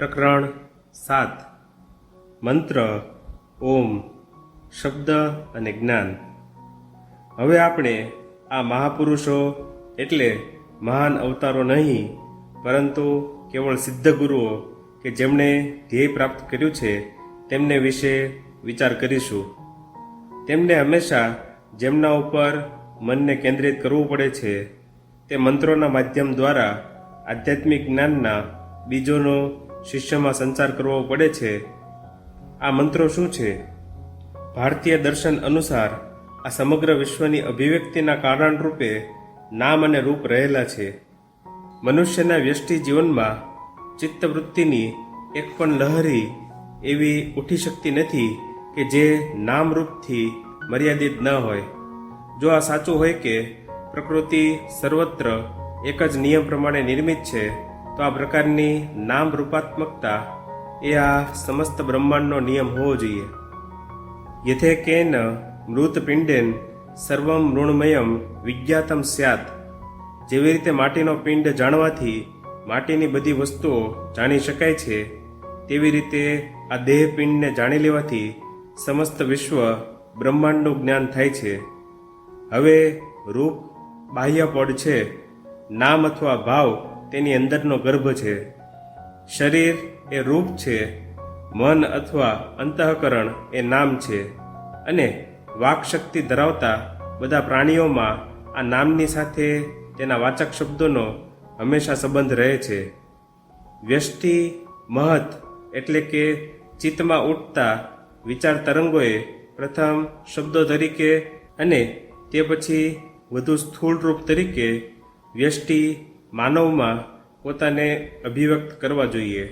પ્રકરણ સાત. મંત્ર, ઓમ, શબ્દ અને જ્ઞાન. હવે આપણે આ મહાપુરુષો એટલે મહાન અવતારો નહીં, પરંતુ કેવળ સિદ્ધ ગુરુઓ કે જેમણે ધ્યેય પ્રાપ્ત કર્યું છે, તેમને વિશે વિચાર કરીશું. તેમને હંમેશા જેમના ઉપર મનને કેન્દ્રિત કરવું પડે છે, તે મંત્રોના માધ્યમ દ્વારા આધ્યાત્મિક જ્ઞાનના બીજોનો શિષ્યમાં સંચાર કરવો પડે છે. આ મંત્રો શું છે? ભારતીય દર્શન અનુસાર આ સમગ્ર વિશ્વની અભિવ્યક્તિના કારણરૂપે નામ અને રૂપ રહેલા છે. મનુષ્યના વ્યષ્ટિ જીવનમાં ચિત્તવૃત્તિની એક પણ લહરી એવી ઉઠી શકતી નથી કે જે નામરૂપથી મર્યાદિત ન હોય. જો આ સાચું હોય કે પ્રકૃતિ સર્વત્ર એક જ નિયમ પ્રમાણે નિર્મિત છે તો આ પ્રકારની નામ રૂપાત્મકતા એ આ સમસ્ત બ્રહ્માંડનો નિયમ હોવો જોઈએ. યથે કેન મૃતપિંડેન સર્વમ મૃણમયમ વિજ્ઞાતમ સ્યાત. જેવી રીતે માટીનો પિંડ જાણવાથી માટીની બધી વસ્તુઓ જાણી શકાય છે, તેવી રીતે આ દેહપિંડને જાણી લેવાથી સમસ્ત વિશ્વ બ્રહ્માંડનું જ્ઞાન થાય છે. હવે રૂપ બાહ્ય પડ છે, નામ અથવા ભાવ તેની અંદરનો ગર્ભ છે. શરીર એ રૂપ છે, મન અથવા અંતઃકરણ એ નામ છે. અને વાક શક્તિ ધરાવતા બધા પ્રાણીઓમાં આ નામની સાથે તેના વાચક શબ્દોનો હંમેશા સંબંધ રહે છે. વ્યષ્ટિ મહત એટલે કે ચિત્તમાં ઉઠતા વિચાર તરંગોએ પ્રથમ શબ્દો તરીકે અને તે પછી વધુ સ્થૂળ રૂપ તરીકે વ્યષ્ટિ માનવમાં પોતાને અભિવ્યક્ત કરવા જોઈએ.